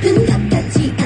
모든 것 같이